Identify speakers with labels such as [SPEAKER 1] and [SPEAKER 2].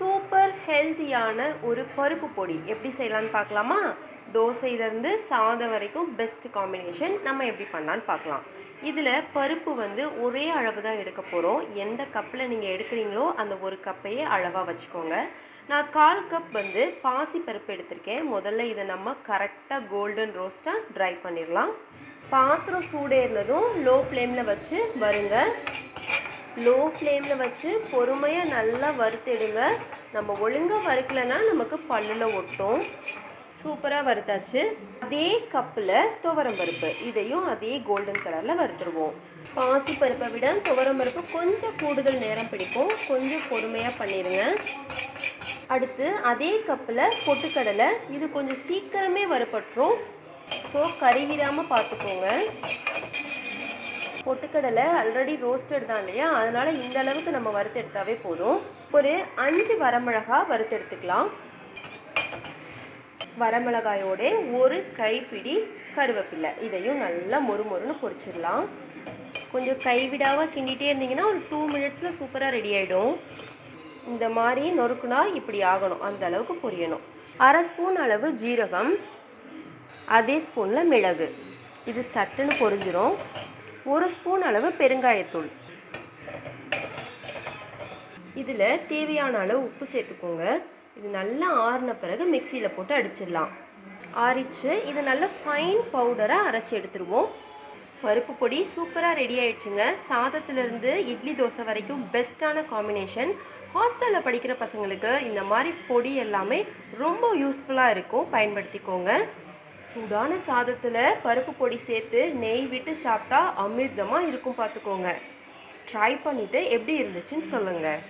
[SPEAKER 1] Super ஹெல்த்தியான ஒரு பருப்பு பொடி. எப்படி செய்யலான்னு பார்க்கலாமா? தோசையிலேருந்து சாதம் வரைக்கும் பெஸ்ட் காம்பினேஷன் நம்ம எப்படி பண்ணலான்னு பார்க்கலாம். இதில் பருப்பு வந்து ஒரே அளவு தான் எடுக்க போகிறோம் எந்த கப்பில் நீங்கள் எடுக்கிறீங்களோ அந்த ஒரு கப்பையே அளவாக வச்சுக்கோங்க. நான் கால் கப் வந்து பாசி பருப்பு எடுத்திருக்கேன். முதல்ல இதை நம்ம கரெக்டாக கோல்டன் ரோஸ்ட்டாக ட்ரை பண்ணிடலாம். பாத்திரம் சூடேறினதும் லோ ஃப்ளேமில் வச்சு வருங்க. லோ ஃப்ளேமில் வச்சு பொறுமையாக நல்லா வறுத்தெடுங்க. நம்ம ஒழுங்காக வறுக்கலைன்னா நமக்கு பல்லில் ஒட்டும். சூப்பராக வறுத்தாச்சு. அதே கப்பில் துவரம் பருப்பு. இதையும் அதே கோல்டன் கலரில் வறுத்துருவோம். பாசி பருப்பை விட துவரம் பருப்பு கொஞ்சம் கூடுதல் நேரம் பிடிக்கும். கொஞ்சம் பொறுமையாக பண்ணிடுங்க அடுத்து அதே கப்பில் பொட்டுக்கடலை. இது கொஞ்சம் சீக்கிரமே வறுபட்டுரும். ஸோ கருவிடாமல் பார்த்துக்கோங்க. பொட்டுக்கடலை ஆல்ரெடி ரோஸ்டட் தான் இல்லையா? அதனால் இந்த அளவுக்கு நம்ம வறுத்தெடுத்தாவே போதும். ஒரு அஞ்சு வரமிளகா வறுத்தெடுத்துக்கலாம். வரமிளகாயோட ஒரு கைப்பிடி கருவேப்பிலை. இதையும் நல்லா மொறு மொறுன்னு பொரிச்சிடலாம். கொஞ்சம் கைவிடாமல் கிண்டிகிட்டே இருந்தீங்கன்னா ஒரு டூ மினிட்ஸில் சூப்பராக ரெடி ஆகிடும் இந்த மாதிரி நொறுக்குனா இப்படி ஆகணும். அந்த அளவுக்கு பொரியணும். அரை ஸ்பூன் அளவு ஜீரகம். அதே ஸ்பூனில் மிளகு. இது சட்டுன்னு பொரிஞ்சிடும் ஒரு ஸ்பூன் அளவு பெருங்காயத்தூள். இதில் தேவையான அளவு உப்பு சேர்த்துக்கோங்க. இது நல்லா ஆறின பிறகு மிக்சியில் போட்டு அடிச்சிடலாம். ஆறிச்சு இது நல்லா ஃபைன் பவுடராக அரைச்சி எடுத்துருவோம். பருப்பு பொடி சூப்பராக ரெடி ஆயிடுச்சுங்க. சாதத்துலேருந்து இட்லி தோசை வரைக்கும் பெஸ்ட்டான காம்பினேஷன் ஹாஸ்டலில் படிக்கிற பசங்களுக்கு இந்த மாதிரி பொடி எல்லாமே ரொம்ப யூஸ்ஃபுல்லாக இருக்கும். பயன்படுத்திக்கோங்க. சூடான சாதத்தில் பருப்பு பொடி சேர்த்து நெய் விட்டு சாப்பிட்டா அமிர்தமாக இருக்கும் பார்த்துக்கோங்க ட்ரை பண்ணிவிட்டு எப்படி இருந்துச்சுன்னு சொல்லுங்கள்